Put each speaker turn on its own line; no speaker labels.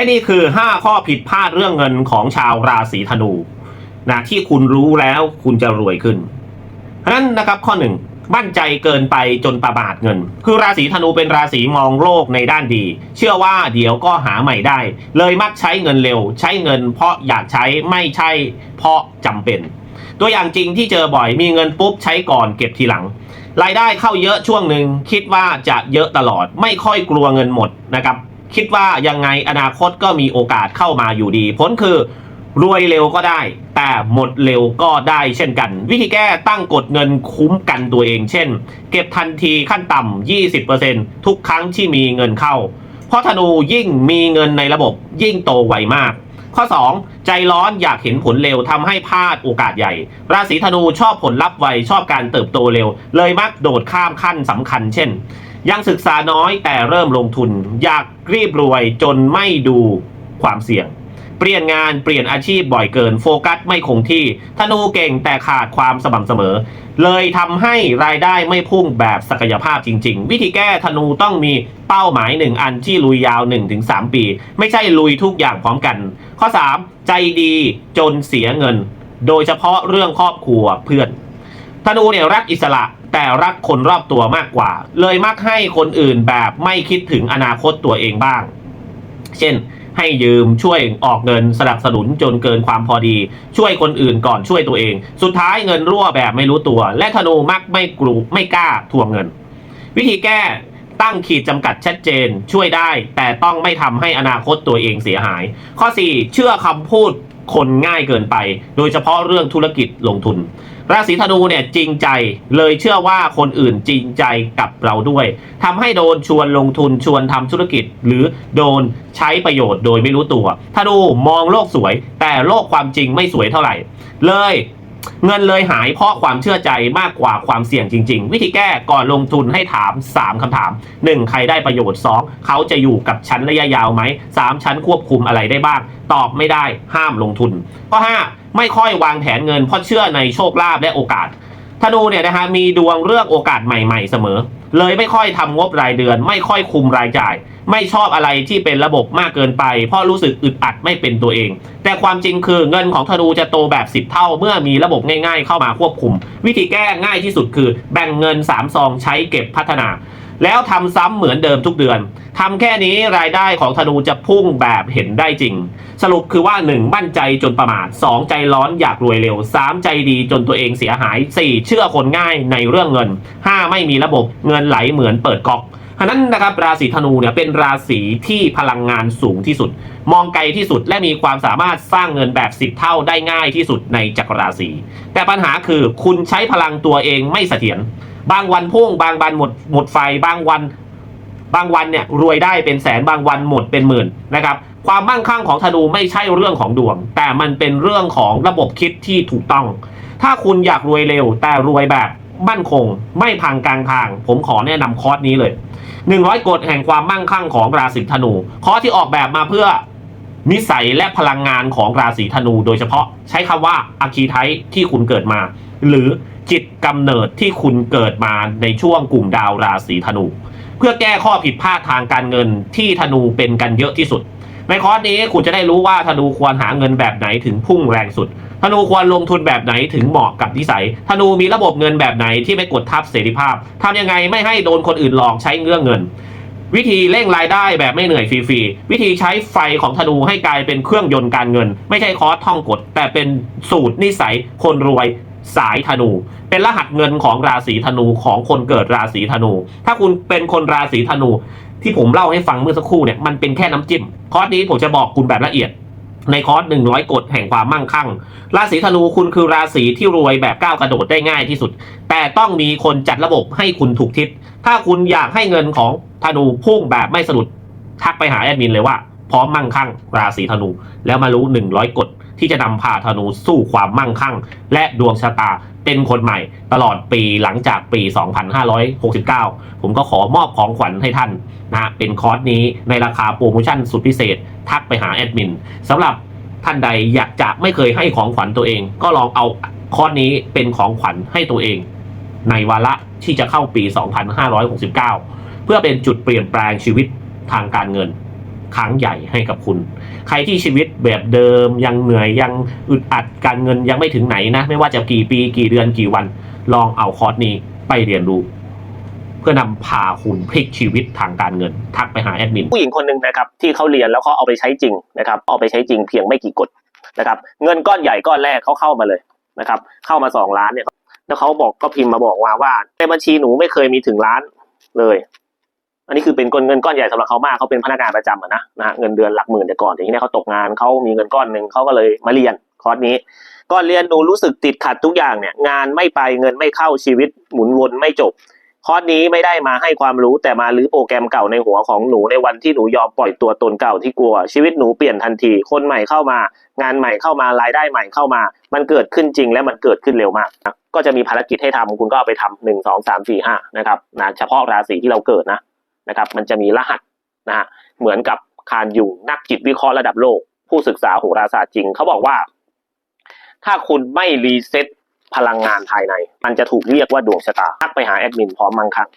อ้นี่คือ 5 ข้อผิดพลาดเรื่องเงินของชาวราศีธนูนะที่คุณรู้แล้วคุณจะรวยขึ้นเพราะนั้นนะครับข้อหนึ่งมั่นใจเกินไปจนประมาทเงิน คือราศีธนูเป็นราศีมองโลกในด้านดี เชื่อว่าเดี๋ยวก็หาใหม่ได้ เลยมักใช้เงินเร็ว ใช้เงินเพราะอยากใช้ไม่ใช่เพราะจำเป็น ตัวอย่างจริงที่เจอบ่อยมีเงินปุ๊บใช้ก่อนเก็บทีหลังรายได้เข้าเยอะช่วงหนึ่งคิดว่าจะเยอะตลอด ไม่ค่อยกลัวเงินหมดนะครับ คิดว่ายังไงอนาคตก็มีโอกาสเข้ามาอยู่ดี ผลคือรวยเร็วก็ได้ แต่หมดเร็วก็ได้เช่นกัน วิธีแก้ตั้งกฎเงินคุ้มกันตัวเอง เช่น เก็บทันทีขั้นต่ำ 20%ทุกครั้งที่มีเงินเข้า เพราะธนูยิ่งมีเงินในระบบยิ่งโตไวมาก ข้อ 2 ใจร้อนอยากเห็นผลเร็วทำให้พลาดโอกาสใหญ่ ราศีธนูชอบผลลัพธ์ไวชอบการเติบโตเร็ว เลยมักโดดข้ามขั้นสำคัญ เช่น ยังศึกษาน้อยแต่เริ่มลงทุน อยากรีบรวยจนไม่ดูความเสี่ยง เปลี่ยนงานเปลี่ยนอาชีพบ่อยเกิน โฟกัสไม่คงที่ธนูเก่งแต่ขาดความสม่ำเสมอ เลยทำให้รายได้ไม่พุ่งแบบศักยภาพจริง ๆ วิธีแก้ธนูต้องมีเป้าหมายหนึ่งอันที่ลุยยาว 1-3 ปี ไม่ใช่ลุยทุกอย่างพร้อมกัน ข้อ 3 ใจดีจนเสียเงิน โดยเฉพาะเรื่องครอบครัวเพื่อนธนูเนี่ยรักอิสระ แต่รักคนรอบตัวมากกว่า เลยมักให้คนอื่นแบบไม่คิดถึงอนาคตตัวเองบ้าง เช่น ให้ยืมช่วยออกเงินสนับสนุนจนเกินความพอดี ช่วยคนอื่นก่อนช่วยตัวเอง สุดท้ายเงินรั่วแบบไม่รู้ตัว และธนูมักไม่กรูไม่กล้าทวงเงิน วิธีแก้ตั้งขีดจำกัดชัดเจนช่วยได้ แต่ต้องไม่ทำให้อนาคตตัวเองเสียหาย ข้อ 4 เชื่อคำพูด คนง่ายเกินไป โดยเฉพาะเรื่องธุรกิจลงทุน ราศีธนูเนี่ยจริงใจเลยเชื่อว่าคนอื่นจริงใจกับเราด้วยทำให้โดนชวนลงทุนชวนทำธุรกิจ หรือโดนใช้ประโยชน์โดยไม่รู้ตัวธนูมองโลกสวย แต่โลกความจริงไม่สวยเท่าไหร่ เลย เงินเลยหายเพราะความเชื่อใจมากกว่าความเสี่ยงจริง ๆ วิธีแก้ก่อนลงทุนให้ถาม 3คำถาม 1. ใครได้ประโยชน์ 2. เขาจะอยู่กับชั้นระยะยาวไหม 3. ชั้นควบคุมอะไรได้บ้าง ตอบไม่ได้ห้ามลงทุนข้อ5ไม่ค่อยวางแผนเงินเพราะเชื่อในโชคลาภและโอกาสธนูเนี่ยนะฮะมีดวงเรื่องโอกาสใหม่ ๆ เสมอ เลยไม่ค่อยทำงบรายเดือน ไม่ค่อยคุมรายจ่าย ไม่ชอบอะไรที่เป็นระบบมากเกินไป เพราะรู้สึกอึดอัดไม่เป็นตัวเอง แต่ความจริงคือเงินของธนูจะโตแบบ 10 เท่า เมื่อมีระบบง่ายๆ เข้ามาควบคุม วิธีแก้ง่ายที่สุดคือ แบ่งเงิน 3 ซองใช้เก็บพัฒนา แล้วทำซ้ำเหมือนเดิมทุกเดือนทำแค่นี้รายได้ของธนูจะพุ่งแบบเห็นได้จริง สรุปคือว่า 1. มั่นใจจนประมาท 2. ใจร้อนอยากรวยเร็ว 3. ใจดีจนตัวเองเสียหาย 4. เชื่อคนง่ายในเรื่องเงิน 5. ไม่มีระบบเงินไหลเหมือนเปิดก๊อก ฉะนั้นนะครับราศีธนูเนี่ยเป็นราศีที่พลังงานสูงที่สุด มองไกลที่สุดและมีความสามารถสร้างเงินแบบ 10 เท่าได้ง่ายที่สุดในจักรราศีแต่ปัญหาคือคุณใช้พลังตัวเองไม่เสถียรบางวันพุ่งบางวันหมดหมดไฟบางวัน บางวันเนี่ยรวยได้เป็นแสนบางวันหมดเป็นหมื่นนะครับความมั่งคั่งของธนูไม่ใช่เรื่องของดวง แต่มันเป็นเรื่องของระบบคิดที่ถูกต้อง ถ้าคุณอยากรวยเร็ว แต่รวยแบบ มั่นคง ไม่พังกลางทาง ผมขอแนะนำคอร์สนี้เลย 100 กฎแห่งความมั่งคั่งของราศีธนู คอร์สที่ออกแบบมาเพื่อนิสัยและพลังงานของราศีธนู โดยเฉพาะใช้คำว่าอาคีไทที่คุณเกิดมา หรือจิตกำเนิดที่คุณเกิดมาในช่วงกลุ่มดาวราศีธนู เพื่อแก้ข้อผิดพลาดทางการเงินที่ธนูเป็นกันเยอะที่สุด ในคอร์สนี้คุณจะได้รู้ว่าธนูควรหาเงินแบบไหนถึงพุ่งแรงสุด ธนูควรลงทุนแบบไหนถึงเหมาะกับนิสัยธนูมีระบบเงินแบบไหนที่ไม่กดทับเสรีภาพทำยังไงไม่ให้โดนคนอื่นหลอกใช้เงื่อเงิน วิธีเร่งรายได้แบบไม่เหนื่อยฟรีๆวิธีใช้ไฟของธนูให้กลายเป็นเครื่องยนต์การเงิน ไม่ใช่คอร์สท่องกฎแต่เป็นสูตรนิสัยคนรวยสายธนู เป็นรหัสเงินของราศีธนูของคนเกิดราศีธนู ถ้าคุณเป็นคนราศีธนู ที่ผมเล่าให้ฟังเมื่อสักครู่เนี่ยมันเป็นแค่น้ำจิ้มคอร์สนี้ผมจะบอกคุณแบบละเอียด ในคอร์ส100กฎแห่งความมั่งคั่ง ราศีธนูคุณคือราศีที่รวยแบบก้าวกระโดดได้ง่ายที่สุด แต่ต้องมีคนจัดระบบให้คุณถูกทิศ ถ้าคุณอยากให้เงินของธนูพุ่งแบบไม่สะดุดทักไปหาแอดมินเลยว่า พร้อมมั่งคั่งราศีธนูแล้วมารู้100กฎ ที่จะนำพาธนูสู้ความมั่งคั่ง และดวงชะตาเป็นคนใหม่ ตลอดปีหลังจากปี 2569 ผมก็ขอมอบของขวัญให้ท่านนะเป็นคอร์สนี้ในราคาโปรโมชั่นสุดพิเศษ ทักไปหาแอดมินสำหรับท่านใดอยากจะไม่เคยให้ของขวัญตัวเอง ก็ลองเอาคอร์สนี้เป็นของขวัญให้ตัวเอง ในวาระที่จะเข้าปี 2569 เพื่อเป็นจุดเปลี่ยนแปลงชีวิตทางการเงิน
ครั้งใหญ่ให้กับคุณ ใครที่ชีวิตแบบเดิมยังเหนื่อยยังอึดอัดการเงินยังไม่ถึงไหนนะ ไม่ว่าจะกี่ปีกี่เดือนกี่วัน ลองเอาคอร์สนี้ไปเรียนรู้เพื่อนำพาคุณพลิกชีวิตทางการเงิน ทักไปหาแอดมินผู้หญิงคนหนึ่งนะครับที่เขาเรียนแล้วเขาเอาไปใช้จริงนะครับเอาไปใช้จริงเพียงไม่กี่กดนะครับ เงินก้อนใหญ่ก้อนแรกเขาเข้ามาเลยนะครับ เข้ามาสองล้านเนี่ยแล้วเขาบอกก็พิมพ์มาบอกว่าว่าในบัญชีหนูไม่เคยมีถึงล้านเลย อันนี้คือเป็นเงินก้อนใหญ่สำหรับเขามากเขาเป็นพนักงานประจำอะนะนะเงินเดือนหลักหมื่นแต่ก่อนทีนี้เขาตกงานเขามีเงินก้อนหนึ่งเขาก็เลยมาเรียนคอร์สนี้ก่อนเรียนหนูรู้สึกติดขัดทุกอย่างเนี่ยงานไม่ไปเงินไม่เข้าชีวิตหมุนวนไม่จบ คอร์สนี้ไม่ได้มาให้ความรู้แต่มาลื้อโปรแกรมเก่าในหัวของหนูในวันที่หนูยอมปล่อยตัวตนเก่าที่กลัว ชีวิตหนูเปลี่ยนทันที คนใหม่เข้ามา งานใหม่เข้ามารายได้ใหม่เข้ามา มันเกิดขึ้นจริงและมันเกิดขึ้นเร็วมากนะก็จะมีภารกิจให้ทำคุณก็เอาไปทำหนึ่งสองสามสี่ห้านะครับนะเฉพาะราศีที่เราเกิดนะ นะครับ มันจะมีรหัสนะฮะเหมือนกับคารยุงนักจิตวิเคราะห์ระดับโลก ผู้ศึกษาโหราศาสตร์จริง เขาบอกว่า ถ้าคุณไม่รีเซ็ตพลังงานภายใน มันจะถูกเรียกว่าดวงชะตาทักไปหาแอดมินพร้อมมังคั่ง